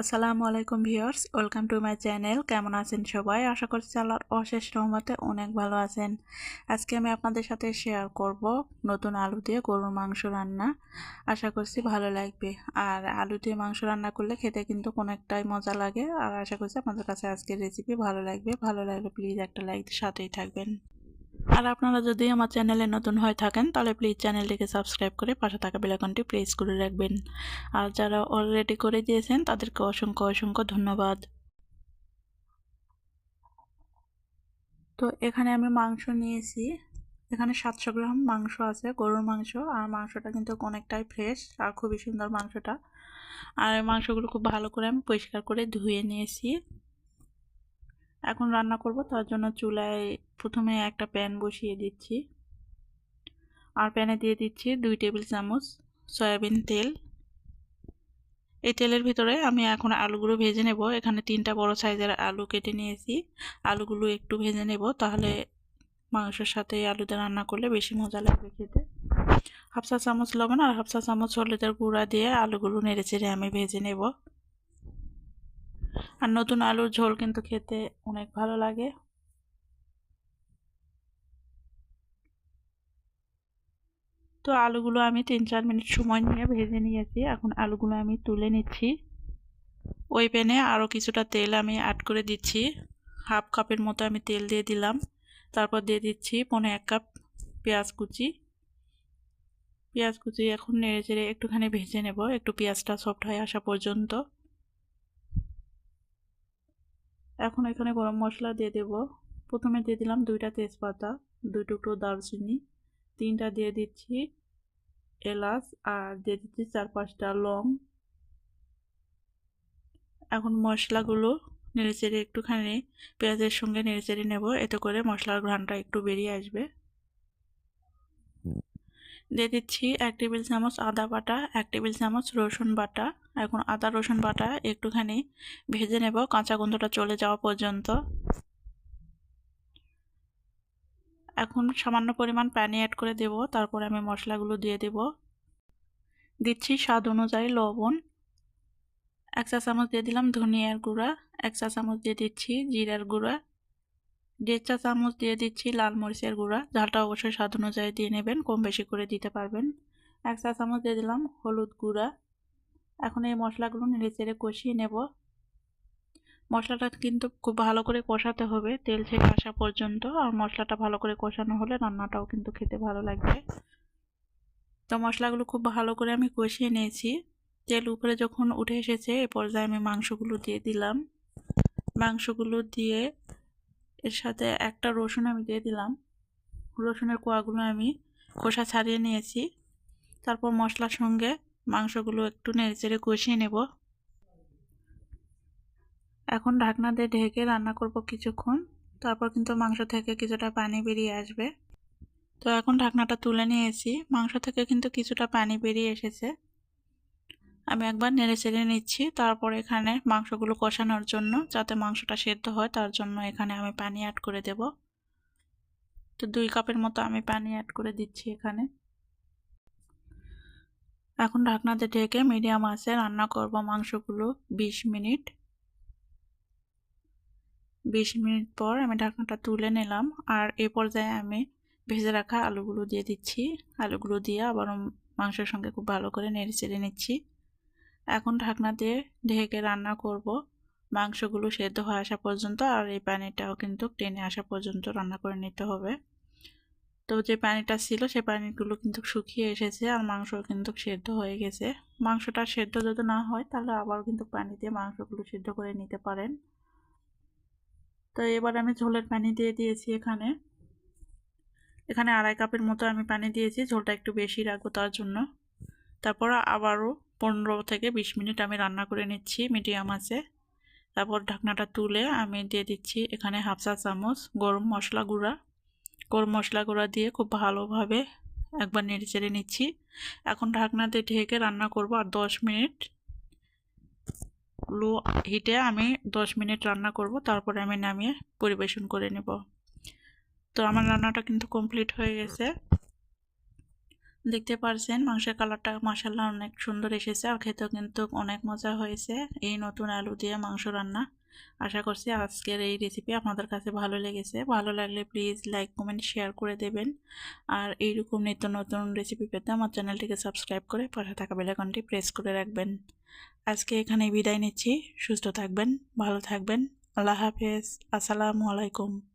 আসসালামু আলাইকুম viewers, welcome to my channel. কেমন আছেন সবাই? আশা করছি আল্লাহর অশেষ রহমতে অনেক ভালো আছেন। আজকে আমি আপনাদের সাথে শেয়ার করব নতুন আলু দিয়ে গরুর মাংস রান্না। আশা করছি ভালো লাগবে। আর আলু দিয়ে মাংস রান্না করলে খেতে কিন্তু অনেকটাই মজা লাগে। আর আশা করছি আপনাদের কাছে আজকের রেসিপি ভালো লাগবে। ভালো লাগলে প্লিজ একটা লাইক সাথেই থাকবেন। আর আপনারা যদি আমার চ্যানেলে নতুন হয়ে থাকেন, তাহলে প্লিজ চ্যানেলটিকে সাবস্ক্রাইব করে পাশে থাকা বেলাকনটি প্রেস করে রাখবেন। আর যারা অলরেডি করে দিয়েছেন, তাদেরকে অসংখ্য অসংখ্য ধন্যবাদ। তো এখানে আমি মাংস নিয়েছি। এখানে সাতশো গ্রাম মাংস আছে, গরুর মাংস। আর মাংসটা কিন্তু অনেকটাই ফ্রেশ আর খুবই সুন্দর মাংসটা। আর মাংসগুলো খুব ভালো করে আমি পরিষ্কার করে ধুয়ে নিয়েছি। এখন রান্না করব, তার জন্য চুলায় প্রথমে একটা প্যান বসিয়ে দিচ্ছি। আর প্যানে দিয়ে দিচ্ছি দুই টেবিল চামচ সয়াবিন তেল। এই তেলের ভিতরে আমি এখন আলুগুলো ভেজে নেব। এখানে তিনটা বড় সাইজের আলু কেটে নিয়েছি। আলুগুলো একটু ভেজে নেব, তাহলে মাংসের সাথে আলুতে রান্না করলে বেশি মজা লাগবে খেতে। হাফসা চামচ লবণ আর হাফসা চামচ হলুদের গুঁড়া দিয়ে আলুগুলো নেড়ে চেড়ে আমি ভেজে নেব। আর নতুন আলুর ঝোল কিন্তু খেতে অনেক ভালো লাগে। তো আলুগুলো আমি তিন চার মিনিট সময় নিয়ে ভেজে নিয়েছি। এখন আলুগুলো আমি তুলে নিচ্ছি। ওই প্যানে আরও কিছুটা তেল আমি অ্যাড করে দিচ্ছি। হাফ কাপের মতো আমি তেল দিয়ে দিলাম। তারপর দিয়ে দিচ্ছি পনে এক কাপ পেঁয়াজ কুচি। পেঁয়াজ কুচি এখন নেড়ে চেড়ে একটুখানি ভেজে নেব। একটু পেঁয়াজটা সফট হয়ে আসা পর্যন্ত। এখন এখানে গরম মশলা দিয়ে দেব। প্রথমে দিয়ে দিলাম দুইটা তেজপাতা দুই টুকরো দারচিনি তিনটা দিয়ে দিচ্ছি এলাচ আর দিয়ে দিচ্ছি চার পাঁচটা লং। এখন মশলাগুলো নেড়েচেড়ে একটুখানি পেঁয়াজের সঙ্গে নেড়েচেড়ে নেব এতে করে মশলার ঘ্রাণটা একটু বেরিয়ে আসবে। দিয়ে দিচ্ছি এক টেবিল চামচ আদা বাটা এক টেবিল চামচ রসুন বাটা এখন আদা, রসুন বাটা একটুখানি ভেজে নেব, কাঁচা গন্ধটা চলে যাওয়া পর্যন্ত। এখন সামান্য পরিমাণ পানি অ্যাড করে দেব, তারপরে আমি মশলাগুলো দিয়ে দেব। দিচ্ছি স্বাদ অনুযায়ী লবণ। এক চা চামচ দিয়ে দিলাম ধনিয়ার গুঁড়া, এক চা চামচ দিয়ে দিচ্ছি জিরার গুঁড়া, দেড় চা চামচ দিয়ে দিচ্ছি লাল মরিচের গুঁড়া। ঝালটা অবশ্যই স্বাদ অনুযায়ী দিয়ে নেবেন, কম বেশি করে দিতে পারবেন। এক চা চামচ দিয়ে দিলাম হলুদ গুঁড়া। এখন এই মশলাগুলো নেড়ে চেড়ে কষিয়ে নেব। মশলাটা কিন্তু খুব ভালো করে কষাতে হবে, তেল ছেড়ে আসা পর্যন্ত। আর মশলাটা ভালো করে কষানো হলে রান্নাটাও কিন্তু খেতে ভালো লাগবে। তো মশলাগুলো খুব ভালো করে আমি কষিয়ে নিয়েছি। তেল উপরে যখন উঠে এসেছে, এ পর্যায়ে আমি মাংসগুলো দিয়ে দিলাম। মাংসগুলো দিয়ে এর সাথে একটা রসুন আমি দিয়ে দিলাম। রসুনের কোয়াগুলো আমি খোসা ছাড়িয়ে নিয়েছি। তারপর মশলার সঙ্গে মাংসগুলো একটু নেড়ে চেড়ে কষিয়ে নেব। এখন ঢাকনা দিয়ে ঢেকে রান্না করব কিছুক্ষণ। তারপর কিন্তু মাংস থেকে কিছুটা পানি বেরিয়ে আসবে। তো এখন ঢাকনাটা তুলে নিয়েছি। মাংস থেকে কিন্তু কিছুটা পানি বেরিয়ে এসেছে। আমি একবার নেড়ে চেড়ে নিচ্ছি। তারপর এখানে মাংসগুলো কষানোর জন্য, যাতে মাংসটা সেদ্ধ হয়, তার জন্য এখানে আমি পানি অ্যাড করে দেব। তো দুই কাপের মতো আমি পানি অ্যাড করে দিচ্ছি এখানে। এখন ঢাকনাতে ঢেকে মিডিয়াম আছে রান্না করব মাংসগুলো ২০ মিনিট। ২০ মিনিট পর আমি ঢাকনাটা তুলে নিলাম আর এ পর্যায়ে আমি ভেজে রাখা আলুগুলো দিয়ে দিচ্ছি। আলুগুলো দিয়ে আবার মাংসের সঙ্গে খুব ভালো করে নেড়ে চেড়ে নিচ্ছি। এখন ঢাকনা দিয়ে ঢেকে রান্না করব। মাংসগুলো সেদ্ধ হয়ে আসা পর্যন্ত আর এই পানিটাও কিন্তু টেনে আসা পর্যন্ত রান্না করে নিতে হবে। তো যে পানিটা ছিল, সে পানিগুলো কিন্তু শুকিয়ে এসেছে আর মাংস কিন্তু সেদ্ধ হয়ে গেছে। মাংসটা সেদ্ধ যদি না হয়, তাহলে আবার কিন্তু পানি দিয়ে মাংসগুলো সেদ্ধ করে নিতে পারেন। তো এবার আমি ঝোলের পানি দিয়ে দিয়েছি এখানে। এখানে আড়াই কাপের মতো আমি পানি দিয়েছি, ঝোলটা একটু বেশি রাখব তার জন্য। তারপর আবারও পনেরো থেকে বিশ মিনিট আমি রান্না করে নিচ্ছি মিডিয়াম আছে। তারপর ঢাকনাটা তুলে আমি দিয়ে দিচ্ছি এখানে হাফ চা চামচ গরম মশলা গুঁড়া। গরম মশলা গুঁড়া দিয়ে খুব ভালোভাবে একবার নেড়ে চেড়ে নিচ্ছি। এখন ঢাকনাতে ঢেকে রান্না করব আর দশ মিনিট লো হিটে আমি দশ মিনিট রান্না করব, তারপরে আমি নামিয়ে পরিবেশন করে নেব। তো আমার রান্নাটা কিন্তু কমপ্লিট হয়ে গেছে। দেখতে পারছেন মাংসের কালারটা মাসাল্লাহ অনেক সুন্দর এসেছে আর খেতেও কিন্তু অনেক মজা হয়েছে এই নতুন আলু দিয়ে মাংস রান্না। আশা করছি আজকের এই রেসিপি আপনাদের কাছে ভালো লেগেছে। ভালো লাগলে প্লিজ লাইক কমেন্ট শেয়ার করে দেবেন। আর এইরকম নিত্য নতুন রেসিপি পেতে আমার চ্যানেলটিকে সাবস্ক্রাইব করে পাশে থাকা বেলাকনটি প্রেস করে রাখবেন। আজকে এখানে বিদায় নিচ্ছি। সুস্থ থাকবেন, ভালো থাকবেন। আল্লাহ হাফেজ। আসসালামু আলাইকুম।